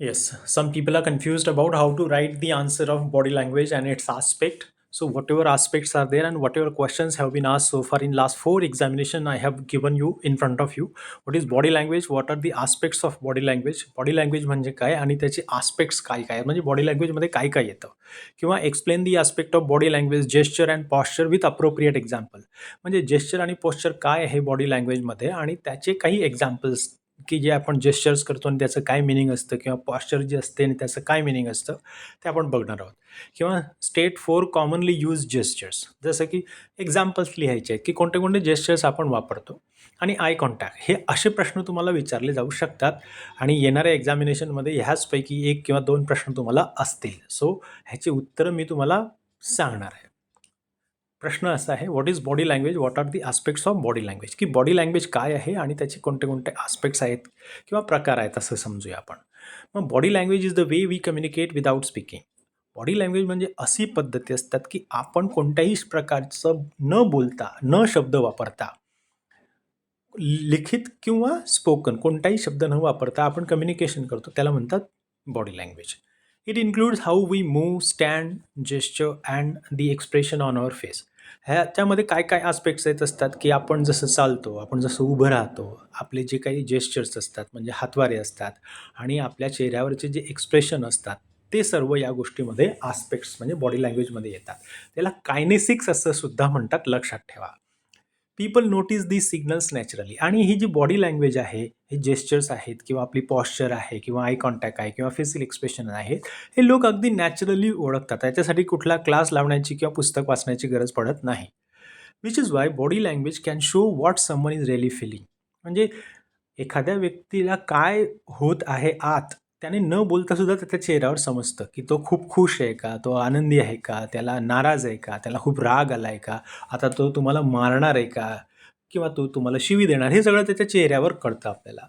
Yes, some people are confused about how to write the answer of body language and its aspect. So whatever aspects are there and whatever questions have been asked so far in last four examination I have given you in front of you. What is body language? What are the aspects of body language? Body language म्हणजे काय आणि त्याचे aspects काय काय आहेत? म्हणजे body लँग्वेजमध्ये काय काय येतं किंवा explain the aspect of body language gesture and posture with appropriate example म्हणजे जेस्चर आणि पोश्चर काय आहे बॉडी लँग्वेजमध्ये आणि त्याचे काही एक्झाम्पल्स की जे आपण जेस्चर्स करतो आणि त्याचं काय मिनिंग असतं किंवा पॉश्चर जे असते आणि त्याचं काय मिनिंग असतं ते आपण बघणार आहोत. किंवा state four commonly use gestures जसं की एक्झाम्पल्स लिहायचे आहेत की कोणते कोणते जेस्चर्स आपण वापरतो आणि आय कॉन्टॅक्ट हे असे प्रश्न तुम्हाला विचारले जाऊ शकतात आणि येणाऱ्या एक्झामिनेशनमध्ये ह्याचपैकी एक किंवा दोन प्रश्न तुम्हाला असतील. सो ह्याची उत्तरं मी तुम्हाला सांगणार आहे. प्रश्न असा आहे what is body language what are the aspects of body language की बॉडी लँग्वेज काय आहे आणि त्याचे कोणते कोणते आस्पेक्ट्स आहेत किंवा प्रकार आहेत असं समजूया आपण. मग body language is the way we communicate without speaking body language म्हणजे अशी पद्धती असतात की आपण कोणत्याही प्रकारचं न बोलता न शब्द वापरता लिखित किंवा स्पोकन कोणताही शब्द न वापरता आपण कम्युनिकेशन करतो. त्याला म्हणतात body language it includes how we move stand gesture and the expression on our face ह्याच्यामध्ये काय काय आस्पेक्ट्स येत असतात की आपण जसं चालतो आपण जसं उभं राहतो आपले जे काही जेस्चर्स असतात म्हणजे हातवारे असतात आणि आपल्या चेहऱ्यावरचे जे एक्सप्रेशन असतात ते सर्व या गोष्टीमध्ये आस्पेक्ट्स म्हणजे बॉडी लँग्वेजमध्ये येतात. त्याला कायनेसिक्स असं सुद्धा म्हणतात लक्षात ठेवा. People notice the signals naturally आणि ही जी बॉडी लँग्वेज आहे हे जेस्चर्स आहेत किंवा आपली पॉश्चर आहे किंवा आय कॉन्टॅक्ट आहे किंवा फेसियल एक्सप्रेशन आहे हे लोक अगदी नॅचरली ओळखतात. त्याच्यासाठी कुठला क्लास लावण्याची किंवा पुस्तक वाचण्याची गरज पडत नाही. Which is why body language can show what someone is really feeling म्हणजे एखाद्या व्यक्तीला काय होत आहे आत त्याने न बोलता सुद्धा त्याच्या चेहऱ्यावर समजतं की तो खूप खुश आहे का तो आनंदी आहे का त्याला नाराज आहे का त्याला खूप राग आला आहे का आता तो तुम्हाला मारणार आहे का किंवा तो तुम्हाला शिवी देणार हे सगळं त्याच्या चेहऱ्यावर कळतं आपल्याला.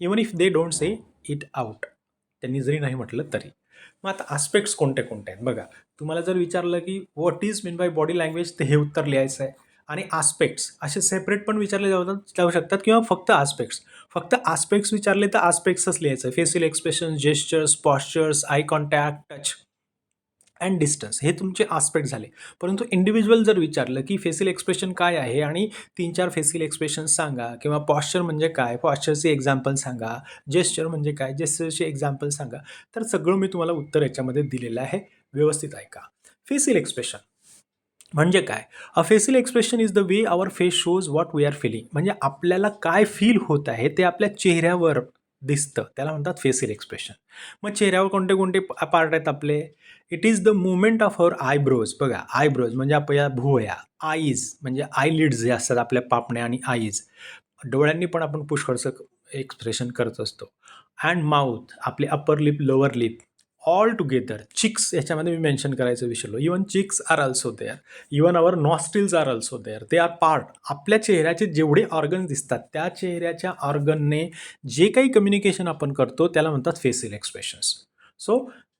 Even if they don't say it out त्यांनी जरी नाही म्हटलं तरी. मग आता आस्पेक्ट्स कोणते कोणते आहेत? बघा तुम्हाला जर विचारलं की what is mean by body language ते हे उत्तर लिहायचं आहे. आणि आस्पेक्ट्स असे सेपरेट पण विचारले जाऊ जाऊ शकतात किंवा फक्त आस्पेक्ट्स फक्त आस्पेक्ट्स विचारले तर आस्पेक्ट्सच लिहायचं. Facial expression gestures postures eye contact touch and distance हे तुमचे आस्पेक्ट झाले. परंतु इंडिव्हिज्युअल जर विचारलं की फेसियल एक्सप्रेशन काय आहे आणि तीन चार फेसियल एक्सप्रेशन सांगा किंवा पॉश्चर म्हणजे काय? पॉश्चरचे एक्झाम्पल सांगा. जेस्चर म्हणजे काय? जेस्चरचे एक्झाम्पल सांगा. तर सगळं मी तुम्हाला उत्तर याच्यामध्ये दिलेलं आहे. व्यवस्थित ऐका. फेसियल एक्सप्रेशन म्हणजे काय? A facial expression is the way our face shows what we are feeling म्हणजे आपल्याला काय फील होत आहे ते आपल्या चेहऱ्यावर दिसतं. त्याला म्हणतात फेसियल एक्सप्रेशन मग चेहऱ्यावर कोणते कोणते पार्ट आहेत आपले? It is the movement of our eyebrows बघा आयब्रोज म्हणजे आपल्या भुवया आईज म्हणजे आयलिड्स जे असतात आपल्या पापण्या आणि आईज डोळ्यांनी पण आपण पुष्कळचं एक्सप्रेशन करत असतो. अँड माउथ आपले upper lip lower lip all together chicks याच्यामध्ये मी मेन्शन करायचं विसरलो even cheeks are also there even our nostrils are also there ते आर पार्ट आपल्या चेहऱ्याचे जेवढे ऑर्गन्स दिसतात त्या चेहऱ्याच्या ऑर्गनने जे काही कम्युनिकेशन आपण करतो त्याला म्हणतात facial expressions so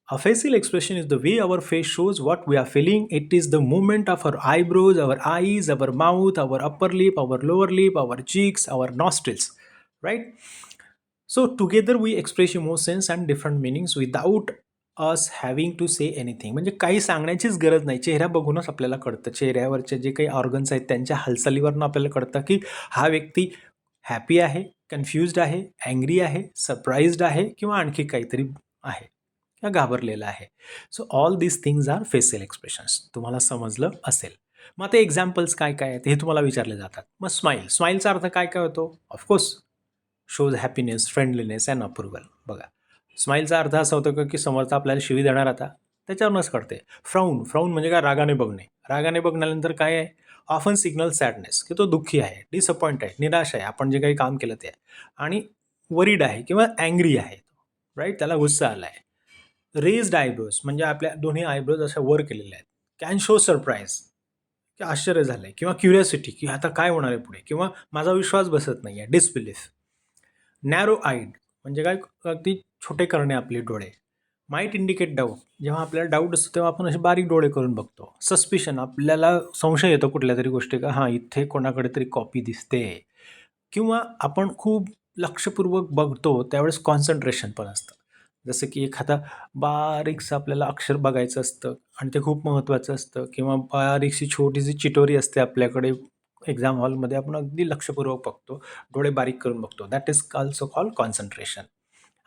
a facial expression is the way our face shows what we are feeling it is the movement of our eyebrows our eyes our mouth our upper lip our lower lip our cheeks our nostrils right so together we express emotions and different meanings without us having to say anything म्हणजे काही सांगण्याचीच गरज नाही. चेहरा बघूनच आपल्याला कळतं. चेहऱ्यावरचे जे काही ऑर्गन्स आहेत त्यांच्या हालचालीवरनं आपल्याला कळतं की हा व्यक्ती हॅपी आहे कन्फ्युज्ड आहे अँग्री आहे सरप्राईज्ड आहे किंवा आणखी काहीतरी आहे किंवा घाबरलेला आहे. So all these things are facial expressions तुम्हाला समजलं असेल. मग आता एक्झाम्पल्स काय काय आहेत हे तुम्हाला विचारले जातात. मग स्माईल स्माईलचा अर्थ काय काय होतो? Of course shows happiness friendliness and approval बघा. स्माईलचा अर्थ असा होतो का की समोरचा आपल्याला शिवी देणार आता? त्याच्यावरूनच कळते. फ्राऊन फ्राऊन म्हणजे काय? रागाने बघणे. रागाने बघण्यानंतर काय आहे? ऑफन सिग्नल सॅडनेस की तो दुःखी आहे डिसअपॉइंट आहे निराश आहे. आपण जे काही काम केलं ते आणि वरीड आहे किंवा अँग्री आहे राईट त्याला गुस्सा आला आहे रेज्ड आयब्रोज म्हणजे आपल्या दोन्ही आयब्रोज अशा वर केलेल्या आहेत. कॅन शो सरप्राईज की आश्चर्य झालं आहे किंवा क्युरियोसिटी की आता काय होणार आहे पुढे? किंवा माझा विश्वास बसत नाही आहे डिसबिलीफ नॅरो आईड म्हणजे काय अगदी छोटे करणे आपले डोळे. माईट इंडिकेट डाऊट जेव्हा आपल्याला डाऊट असतो तेव्हा आपण असे बारीक डोळे करून बघतो. सस्पिशन आपल्याला संशय येतो कुठल्या तरी गोष्टी का हां इथे कोणाकडे तरी कॉपी दिसते. किंवा आपण खूप लक्षपूर्वक बघतो त्यावेळेस कॉन्सन्ट्रेशन पण असतं. जसं की एखादा बारीकसं आपल्याला अक्षर बघायचं असतं आणि ते खूप महत्त्वाचं असतं. किंवा बारीकशी छोटीशी चिटोरी असते आपल्याकडे एक्झाम हॉलमध्ये आपण अगदी लक्षपूर्वक बघतो डोळे बारीक करून बघतो. That is also call concentration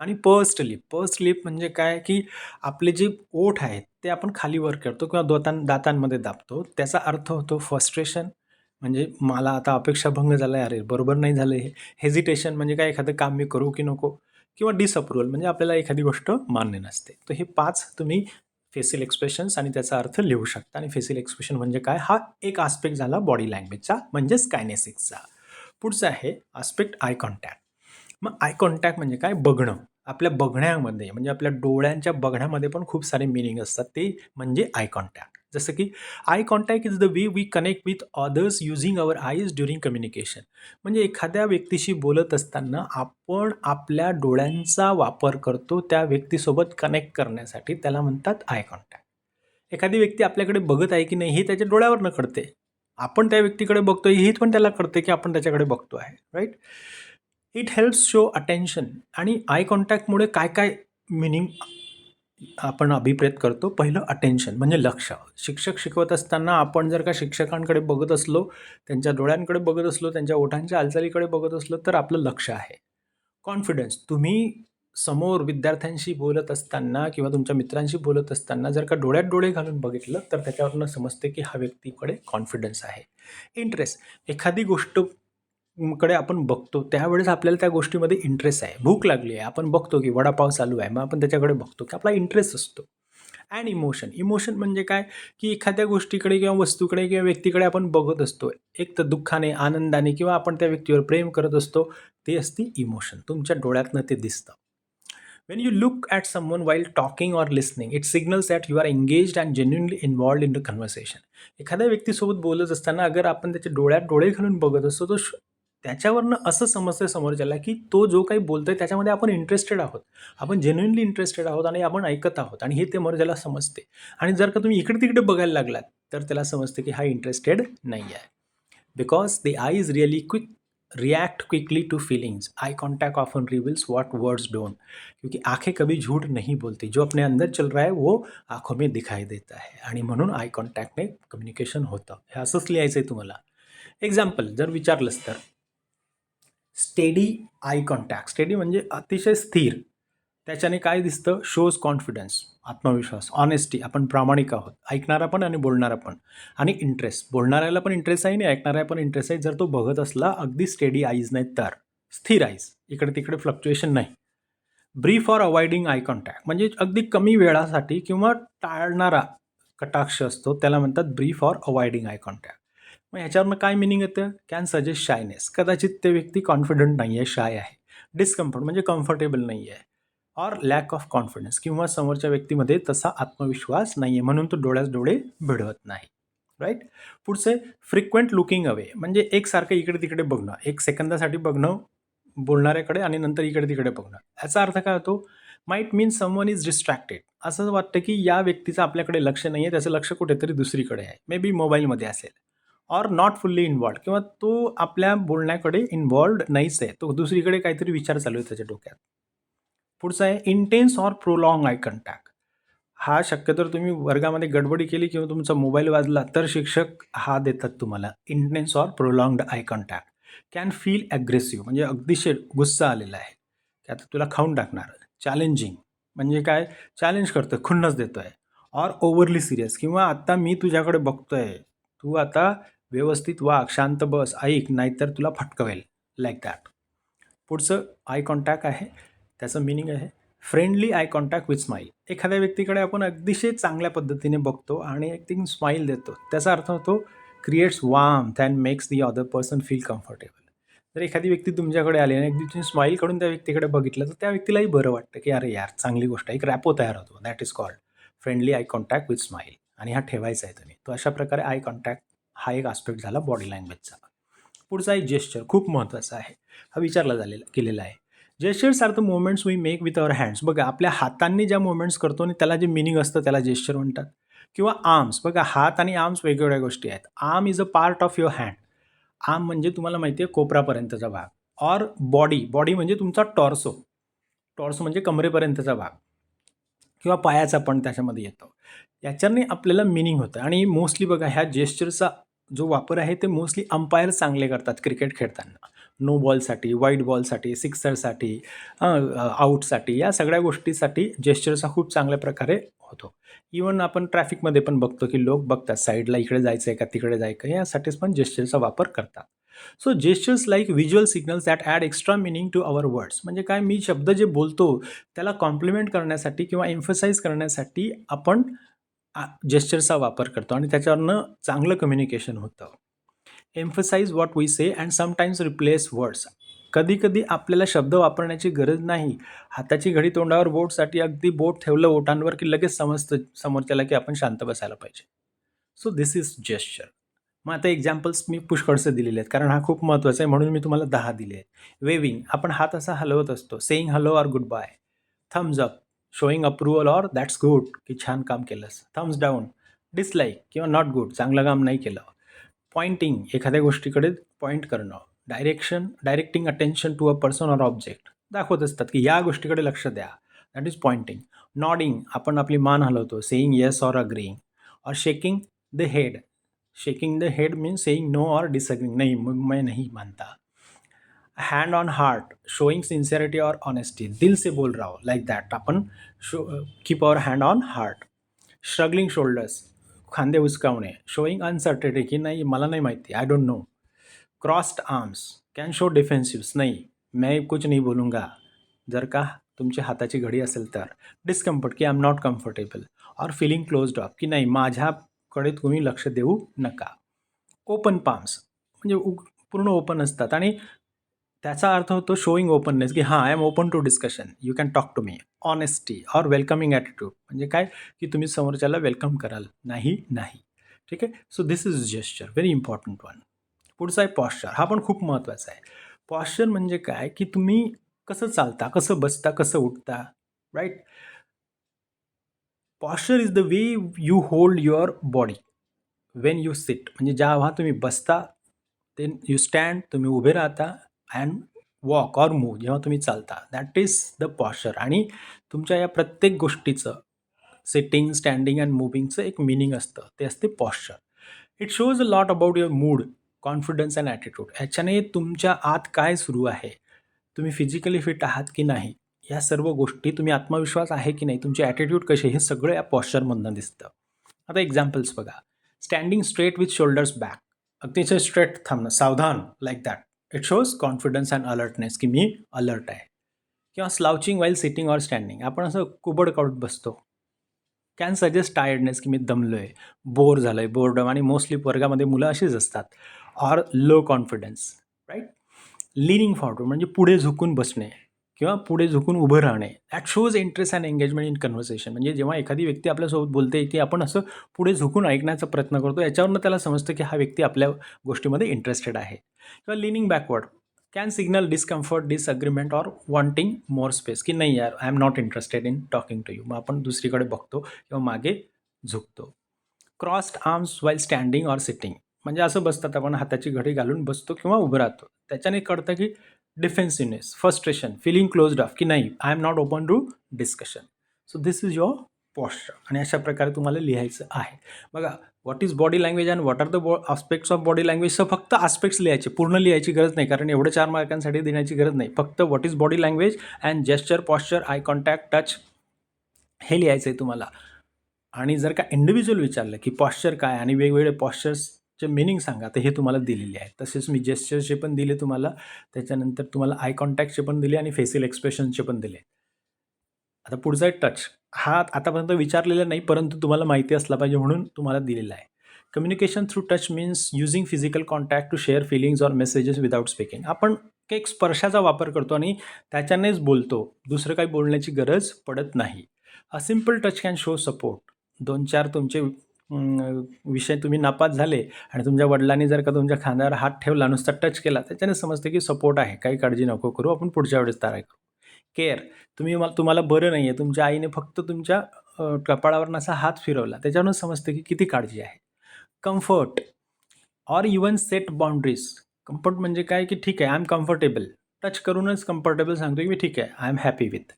आणि पर्स्ट लिप पर्स्ट लिप म्हणजे काय? की आपले जे ओठ आहेत ते आपण खाली वर करतो किंवा दोतां दातांमध्ये दाबतो. त्याचा अर्थ होतो फ्रस्ट्रेशन म्हणजे मला आता अपेक्षाभंग झाला आहे अरे बरोबर नाही झालं हे. हेजिटेशन म्हणजे काय? एखादं काम मी करू की नको? किंवा डिसअप्रुव्हल म्हणजे आपल्याला एखादी गोष्ट मान्य नसते. तर हे पाच तुम्ही फेसियल एक्सप्रेशन्स आणि त्याचा अर्थ लिहू शकता. आणि फेसियल एक्सप्रेशन म्हणजे काय? हा एक आस्पेक्ट झाला बॉडी लँग्वेजचा म्हणजेच कायनेसिक्सचा पुढचा आहे आस्पेक्ट आय कॉन्टॅक्ट मग आय कॉन्टॅक्ट म्हणजे काय? बघणं. आपल्या बघण्यामध्ये म्हणजे आपल्या डोळ्यांच्या बघण्यामध्ये पण खूप सारे मिनिंग असतात. ते म्हणजे आय कॉन्टॅक्ट जसं की eye contact is the way we connect with others using our eyes during communication म्हणजे एखाद्या व्यक्तीशी बोलत असताना आपण आपल्या डोळ्यांचा वापर करतो त्या व्यक्तीसोबत कनेक्ट करण्यासाठी. त्याला म्हणतात आय कॉन्टॅक्ट एखादी व्यक्ती आपल्याकडे बघत आहे की नाही हे त्याच्या डोळ्यावरनं कळते आपण त्या व्यक्तीकडे बघतोय हे पण त्याला कळते की आपण त्याच्याकडे बघतो आहे right it helps show attention आणि आय कॉन्टॅक्टमुळे काय काय मिनिंग आपण अभिप्रेत करतो? पहिलं अटेन्शन म्हणजे लक्ष. शिक्षक शिकवत असताना आपण जर का शिक्षकांकडे बघत असलो त्यांच्या डोळ्यांकडे बघत असलो त्यांच्या ओठांच्या हालचालीकडे बघत असलो तर आपलं लक्ष आहे. कॉन्फिडन्स तुम्ही समोर विद्यार्थ्यांशी बोलत असताना किंवा तुमच्या मित्रांशी बोलत असताना जर का डोळ्यात डोळे घालून बघितलं तर त्याच्यावरनं समजते की हा व्यक्तीकडे कॉन्फिडन्स आहे. इंटरेस्ट एखादी गोष्ट कडे आपण बघतो त्यावेळेस आपल्याला त्या गोष्टीमध्ये इंटरेस्ट आहे. भूक लागली आहे. आपण बघतो की वडापाव चालू आहे. मग आपण त्याच्याकडे बघतो की आपला इंटरेस्ट असतो. अँड इमोशन इमोशन म्हणजे काय? की एखाद्या गोष्टीकडे किंवा वस्तूकडे किंवा व्यक्तीकडे आपण बघत असतो. एक तर दुःखाने आनंदाने किंवा आपण त्या व्यक्तीवर प्रेम करत असतो. ते असते इमोशन तुमच्या डोळ्यातनं ते दिसतं. When you look at someone while talking or listening it signals that you are engage and genuinely involved in the conversation एखाद्या व्यक्तीसोबत बोलत असताना अगर आपण त्याच्या डोळ्यात डोळे घालून बघत असतो तो त्याच्यावरनं असं समजतं समोरच्याला की तो जो काही बोलतोय त्याच्यामध्ये आपण इंटरेस्टेड आहोत. आपण जेन्युनली इंटरेस्टेड आहोत आणि आपण ऐकत आहोत आणि हे ते मर्जाला समजते आणि जर का तुम्ही इकडे तिकडे बघायला लागलात तर त्याला समजते की हा इंटरेस्टेड नाही आहे because the eye is really quick react quickly to feelings eye contact often reveals what words don't क्योंकि आंखें कभी झूठ नहीं बोलती. जो अपने अंदर चल रहा है वो आंखों में दिखाई देता है. आणि म्हणून आय कॉन्टॅक्टने कम्युनिकेशन होतं. हे असंच लिहायचं आहे तुम्हाला. एक्झाम्पल जर विचारलंच तर. Steady eye contact. स्टेडी म्हणजे अतिशय स्थिर. त्याच्याने काय दिसतं? शोज कॉन्फिडन्स आत्मविश्वास ऑनेस्टी आपण प्रामाणिक आहोत. ऐकणारा पण आणि बोलणारा पण. आणि इंटरेस्ट बोलणाऱ्याला पण इंटरेस्ट आहे आणि ऐकणाऱ्या पण इंटरेस्ट आहे. जर तो बघत असला अगदी स्टेडी आईज नाही तर. स्थिर आईज इकडे तिकडे फ्लक्च्युएशन नाही. Brief for avoiding eye contact म्हणजे अगदी कमी वेळासाठी किंवा टाळणारा कटाक्ष असतो. त्याला म्हणतात brief for avoiding eye contact मग ह्याच्यावरनं काय मिनिंग येतं? कॅन सजेस्ट शायनेस कदाचित ते व्यक्ती कॉन्फिडंट नाही आहे शाय आहे. डिस्कम्फर्ट म्हणजे कम्फर्टेबल नाही आहे ऑर लॅक ऑफ कॉन्फिडन्स किंवा समोरच्या व्यक्तीमध्ये तसा आत्मविश्वास नाही आहे म्हणून तो डोळ्यास डोळे भिडवत नाही. राईट पुढचे फ्रिक्वेंट लुकिंग अवे म्हणजे एकसारखं इकडे तिकडे बघणं. एक सेकंदासाठी बघणं बोलणाऱ्याकडे आणि नंतर इकडे तिकडे बघणं. याचा अर्थ काय होतो? Might mean someone is distracted असं वाटतं की या व्यक्तीचं आपल्याकडे लक्ष नाही आहे त्याचं लक्ष कुठेतरी दुसरीकडे आहे. मे बी मोबाईलमध्ये असेल. ऑर नॉट फुल्ली इन्वॉल्ड किंवा तो आपल्या बोलण्याकडे इन्वॉल्ड नाहीच आहे तो दुसरीकडे काहीतरी विचार चालू आहे त्याच्या डोक्यात. पुढचा आहे intense or prolong eye contact हा शक्यतो तुम्ही वर्गामध्ये गडबडी केली किंवा तुमचा मोबाईल वाजला तर शिक्षक हा देतात तुम्हाला. Intense or prolonged eye contact can feel aggressive म्हणजे अगदीशे गुस्सा आलेला आहे. की आता तुला खाऊन टाकणार. चॅलेंजिंग म्हणजे काय? चॅलेंज करतो खुन्नस देतो आहे ऑर ओव्हरली सिरियस किंवा आत्ता मी तुझ्याकडे बघतो आहे तू आता व्यवस्थित वाग शांत बस ऐक नाहीतर तुला फटकवेल. लाईक दॅट पुढचं आय कॉन्टॅक्ट आहे. त्याचं मिनिंग आहे friendly eye contact with smile एखाद्या व्यक्तीकडे आपण अगदीशय चांगल्या पद्धतीने बघतो आणि एक थिंग स्माईल देतो. त्याचा अर्थ होतो creates warm and makes the other person feel comfortable जर एखादी व्यक्ती तुमच्याकडे आली आणि अगदी तुम्ही स्माईल काढून त्या व्यक्तीकडे बघितलं तर त्या व्यक्तीलाही बरं वाटतं की अरे यार चांगली गोष्ट आहे. एक रॅपो तयार होतो. That is called friendly eye contact with smile आणि हा ठेवायचा आहे तुम्ही तो अशा प्रकारे आय कॉन्टॅक्ट हा एक आस्पेक्ट झाला बॉडी लँग्वेजचा पुढचा एक जेस्चर खूप महत्त्वाचा आहे. हा विचारला झालेला केलेला आहे. Gestures are the movements we make with our hands बघा आपल्या हातांनी ज्या मुवमेंट्स करतो आणि त्याला जे मिनिंग असतं त्याला जेस्चर म्हणतात. किंवा आर्म्स बघा हात आणि आर्म्स वेगवेगळ्या गोष्टी आहेत. Arm is a part of your hand arm म्हणजे तुम्हाला माहिती आहे कोपरापर्यंतचा भाग. ऑर बॉडी बॉडी म्हणजे तुमचा टॉर्सो टॉर्सो म्हणजे कमरेपर्यंतचा भाग. किंवा पायाचा पण त्याच्यामध्ये येतो. याच्याने आपल्याला मिनिंग होतं. आणि मोस्टली बघा ह्या जेस्चरचा जो वापर आहे ते मोस्टली अंपायर चांगले करतात क्रिकेट खेळताना. नो बॉलसाठी वाईट बॉलसाठी सिक्सरसाठी आऊटसाठी या सगळ्या गोष्टीसाठी जेस्चरचा खूप चांगल्या प्रकारे होतो. इवन आपण ट्रॅफिकमध्ये पण बघतो की लोक बघतात साईडला इकडे जायचं आहे का तिकडे जायचं आहे यासाठीच पण जेस्चरचा वापर करतात. So gestures like visual signals that add extra meaning to our words म्हणजे काय मी शब्द जे बोलतो त्याला कॉम्प्लिमेंट करण्यासाठी किंवा एम्फसाईज करण्यासाठी आपण जेस्चरचा वापर करतो आणि त्याच्यावरनं चांगलं कम्युनिकेशन होतं. Emphasize what we say and sometimes replace words कधीकधी आपल्याला शब्द वापरण्याची गरज नाही. हाताची घडी तोंडावर बोटसाठी अगदी बोट ठेवलं ओटांवर की लगेच समजतं समोरच्याला की आपण शांत बसायला पाहिजे. सो दिस इज जेस्चर मग आता एक्झाम्पल्स मी पुष्कळसे दिलेले आहेत कारण हा खूप महत्त्वाचा आहे म्हणून मी तुम्हाला दहा दिले आहेत. वेविंग आपण हात असा हलवत असतो. Saying hello or good bye thumbs up showing approval or that's good की छान काम केलंस. थम्स डाऊन डिसलाईक किंवा नॉट गुड चांगलं काम नाही केलं. पॉइंटिंग एखाद्या गोष्टीकडे पॉईंट करणं. Direction directing attention to a person or object दाखवत असतात की या गोष्टीकडे लक्ष द्या. दॅट इज पॉइंटिंग नॉडिंग आपण आपली मान हलवतो. सेईंग येस ऑर अग्रीइंग और shaking the head shaking the head means saying no or disagreeing नाही मैं नाही मानता hand on heart showing sincerity or honesty दिल से बोल राहो लाईक दॅट आपण show keep our hand on heart struggling shoulders खांदे उचकावणे शोईंग अनसर्टेटी की नाही मला नाही माहिती I don't know crossed arms can show defensiveness नाही मैं कुछ नाही बोलूंगा. जर का तुमची हाताची घडी असेल तर डिस्कम्फर्ट की आय एम नॉट कम्फर्टेबल और फिलिंग क्लोज्ड ऑफ की नाही माझ्याकडे तुम्ही लक्ष देऊ नका. ओपन पाम्स म्हणजे उ पूर्ण ओपन असतात आणि त्याचा अर्थ होतो शोईंग ओपननेस की हां I am open to discussion you can talk to me honesty or welcoming attitude म्हणजे काय? की तुम्ही समोरच्याला वेलकम कराल. नाही नाही. ठीक आहे? So this is gesture very important one पुढचा आहे पॉश्चर हा पण खूप महत्त्वाचा आहे. पॉश्चर म्हणजे काय? की तुम्ही कसं चालता कसं बसता कसं उठता? Right posture is the way you hold your body when you sit म्हणजे जेव्हा तुम्ही बसता देन यू स्टँड तुम्ही उभे राहता अँड वॉक ऑर मूव जेव्हा तुम्ही चालता दॅट इज द पॉश्चर आणि तुमच्या या प्रत्येक गोष्टीचं सिटिंग स्टँडिंग अँड मुव्हिंगचं एक मिनिंग असतं. ते असते posture it shows a lot about your mood confidence and attitude ह्याच्याने तुमच्या आत काय सुरू आहे? तुम्ही फिजिकली फिट आहात की नाही? या सर्व गोष्टी तुम्ही आत्मविश्वास आहे की नाही? तुमचे ॲटिट्यूड कसे? हे सगळं या पॉश्चरमधनं दिसतं. आता एक्झाम्पल्स बघा. Standing straight with shoulders back अतिशय स्ट्रेट थांबणं. सावधान like that it shows confidence and alertness की मी अलर्ट आहे. किंवा slouching while sitting or standing आपण असं कुबड काढत बसतो. कॅन सजेस्ट टायर्डनेस की मी दमलो आहे बोर झालो आहे बोर्डम आणि मोस्टली वर्गामध्ये मुलं अशीच असतात. Or low confidence right leaning forward म्हणजे पुढे झुकून बसणे. किंवा पुढे झुकून उभं राहणे that shows interest and engagement in conversation म्हणजे जेव्हा एखादी व्यक्ती आपल्यासोबत बोलते की आपण असं पुढे झुकून ऐकण्याचा प्रयत्न करतो याच्यावरनं त्याला समजतं की हा व्यक्ती आपल्या गोष्टीमध्ये इंटरेस्टेड आहे. किंवा leaning backward can signal discomfort disagreement or wanting more space की नाही यार I am not interested in talking to you मग आपण दुसरीकडे बघतो किंवा मागे झुकतो. Crossed arms while standing or sitting म्हणजे असं बसतात आपण हाताची घडी घालून बसतो किंवा उभं राहतो. त्याच्याने कळतं की defensiveness frustration feeling closed off की नाही I am not open to discussion so this is your posture आणि अशा प्रकारे तुम्हाला लिहायचं आहे. बघा what is body language and what are the बॉ aspects of body language sir फक्त आस्पेक्ट्स लिहायचे पूर्ण लिहायची गरज नाही कारण एवढं चार मार्कांसाठी देण्याची गरज नाही. फक्त what is body language and gesture posture eye contact touch हे लिहायचं आहे तुम्हाला. आणि जर का इंडिव्हिज्युअल विचारलं की पॉश्चर काय आणि वेगवेगळे चे मिनिंग सांगा. तर हे तुम्हाला दिलेले आहे तसेच मी जेस्चरचे पण दिले तुम्हाला. त्याच्यानंतर तुम्हाला आय कॉन्टॅक्टचे पण दिले आणि फेसियल एक्सप्रेशनचे पण दिले आता पुढचा आहे टच हा आतापर्यंत विचारलेला नाही परंतु तुम्हाला माहिती असला पाहिजे म्हणून तुम्हाला दिलेला आहे. Communication through touch means using physical contact to share feelings or messages without speaking आपण एक स्पर्शाचा वापर करतो आणि त्याच्यानेच बोलतो. दुसरं काही बोलण्याची गरज पडत नाही. A simple touch can show support दोन चार तुमचे विषय तुम्ही नापास झाले आणि तुमच्या वडिलांनी जर का तुमच्या खांद्यावर हात ठेवला नुसता टच केला त्याच्याने समजतं की सपोर्ट आहे. काही काळजी नको करू. आपण पुढच्या वेळेस तारा करू. केअर तुम्ही मला तुम्हाला बरं नाही आहे तुमच्या आईने फक्त तुमच्या कपाळावर असा हात फिरवला. त्याच्यावरून समजतं की किती काळजी आहे. Comfort or even set boundaries comfort म्हणजे काय? की ठीक आहे आय एम कम्फर्टेबल टच करूनच कम्फर्टेबल सांगतो की मी ठीक आहे आय एम हॅपी विथ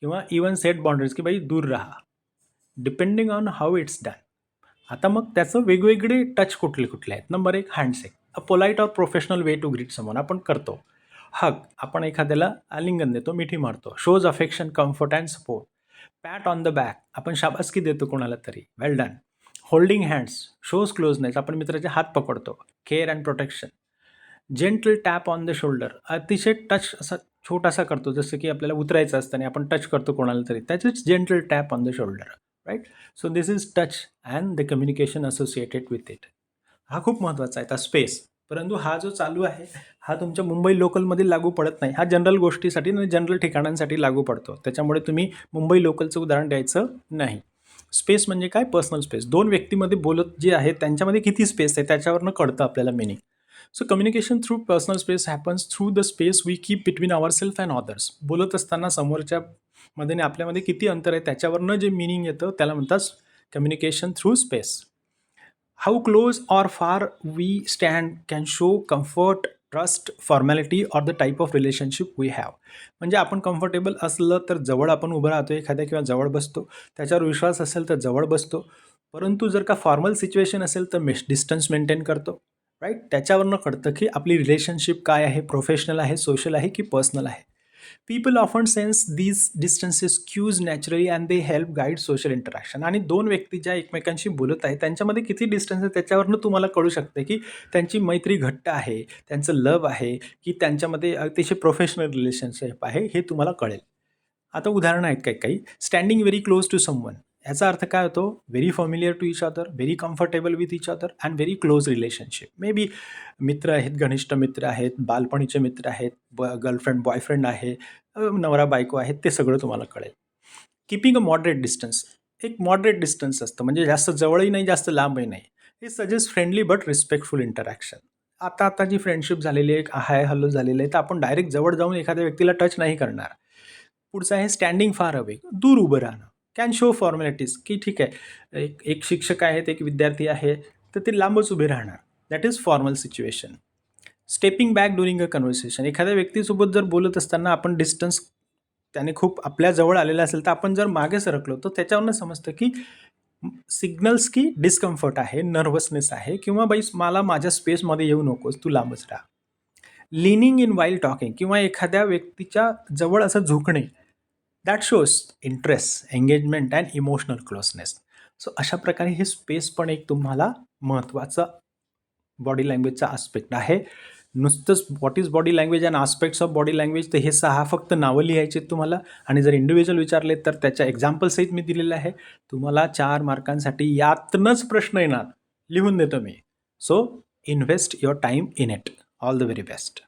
किंवा इवन सेट बाउंड्रीज की बाई दूर राहा. Depending on how it's done आता मग त्याचं वेगवेगळे टच कुठले कुठले आहेत? नंबर एक handshake a polite or professional way to greet someone आपण करतो. हग आपण एखाद्याला आलिंगन देतो मिठी मारतो. Shows affection comfort and support pat on the back आपण शाबासकी देतो कोणाला तरी. Well done holding hands shows closeness आपण मित्राचे हात पकडतो. Care and protection gentle tap on the shoulder अतिशय टच असा छोटासा करतो जसं की आपल्याला उतरायचं असतं आणि आपण टच करतो कोणाला तरी. त्याचेच gentle tap on the shoulder right so this is touch and the communication associated with it हा खूप महत्त्वाचा आहे आता स्पेस परंतु हा जो चालू आहे हा तुमच्या मुंबई लोकलमध्ये लागू पडत नाही. हा जनरल गोष्टीसाठी आणि जनरल ठिकाणांसाठी लागू पडतो. त्याच्यामुळे तुम्ही मुंबई लोकलचं उदाहरण द्यायचं नाही. स्पेस म्हणजे काय? पर्सनल स्पेस दोन व्यक्तीमध्ये बोलत जे आहे त्यांच्यामध्ये किती स्पेस आहे त्याच्यावरनं कळतं आपल्याला meaning so communication through personal space happens through the space we keep between our self and others बोलत असताना समोरच्या मध्ये आणि आपल्यामध्ये किती अंतर आहे त्याच्यावरनं जे मिनिंग येतं त्याला म्हणतात communication through space how close or far we stand can show comfort trust formality or the type of relationship we have म्हणजे आपण कम्फर्टेबल असलं तर जवळ आपण उभं राहतो एखाद्या किंवा जवळ बसतो. त्याच्यावर विश्वास असेल तर जवळ बसतो. परंतु जर का फॉर्मल सिच्युएशन असेल तर मिश डिस्टन्स मेंटेन करतो. राईट त्याच्यावरनं कळतं की आपली रिलेशनशिप काय आहे प्रोफेशनल आहे सोशल आहे की पर्सनल आहे. People often sense these distances cues naturally and they help guide social interaction आणि दोन व्यक्ती ज्या एकमेकांशी बोलत आहेत त्यांच्यामध्ये किती डिस्टन्स आहे त्याच्यावरनं तुम्हाला कळू शकते की त्यांची मैत्री घट्ट आहे त्यांचं लव आहे की त्यांच्यामध्ये अतिशय प्रोफेशनल रिलेशनशिप आहे हे तुम्हाला कळेल. आता उदाहरणं आहेत काही काही standing very close to someone ह्याचा अर्थ काय होतो? Very familiar to each other very comfortable with each other and very close relationship maybe मित्र आहेत घनिष्ठ मित्र आहेत बालपणीचे मित्र आहेत ब गर्लफ्रेंड बॉयफ्रेंड आहे नवरा बायको आहेत ते सगळं तुम्हाला कळेल. किपिंग अ मॉडरेट डिस्टन्स एक मॉडरेट डिस्टन्स असतं. म्हणजे जास्त जवळही नाही जास्त लांबही नाही. हे suggest friendly but respectful interaction आता आता जी फ्रेंडशिप झालेली आहे हाय हल्लो झालेलं आहे तर आपण डायरेक्ट जवळ जाऊन एखाद्या व्यक्तीला टच नाही करणार. पुढचं आहे स्टँडिंग फार अवे दूर उभं राहणं. कॅन शो फॉर्मॅलिटीज की ठीक आहे. एक एक शिक्षक आहेत एक विद्यार्थी आहे तर ते लांबच उभे राहणार. That is formal situation stepping back during a conversation एखाद्या व्यक्तीसोबत जर बोलत असताना आपण डिस्टन्स त्याने खूप आपल्या जवळ आलेला असेल तर आपण जर मागे सरकलो तर त्याच्यावरनं समजतं की सिग्नल्स की डिस्कम्फर्ट आहे नर्वसनेस आहे किंवा बाई मला माझ्या स्पेसमध्ये येऊ नकोस तू लांबच राहा. लिनिंग इन वाईल टॉकिंग किंवा एखाद्या व्यक्तीच्या जवळ असं झुकणे that shows interest engagement and emotional closeness so अशा प्रकारे हे स्पेस पण एक तुम्हाला महत्त्वाचा बॉडी लँग्वेजचा आस्पेक्ट आहे. नुसतंच what is body language and aspects of body language तर हे सहा फक्त नावं लिहायचे तुम्हाला. आणि जर इंडिव्हिज्युअल विचारले तर त्याच्या एक्झाम्पलसहित मी दिलेलं आहे. तुम्हाला चार मार्कांसाठी यातनंच प्रश्न येणार. लिहून देतो मी. So invest your time in it all the very best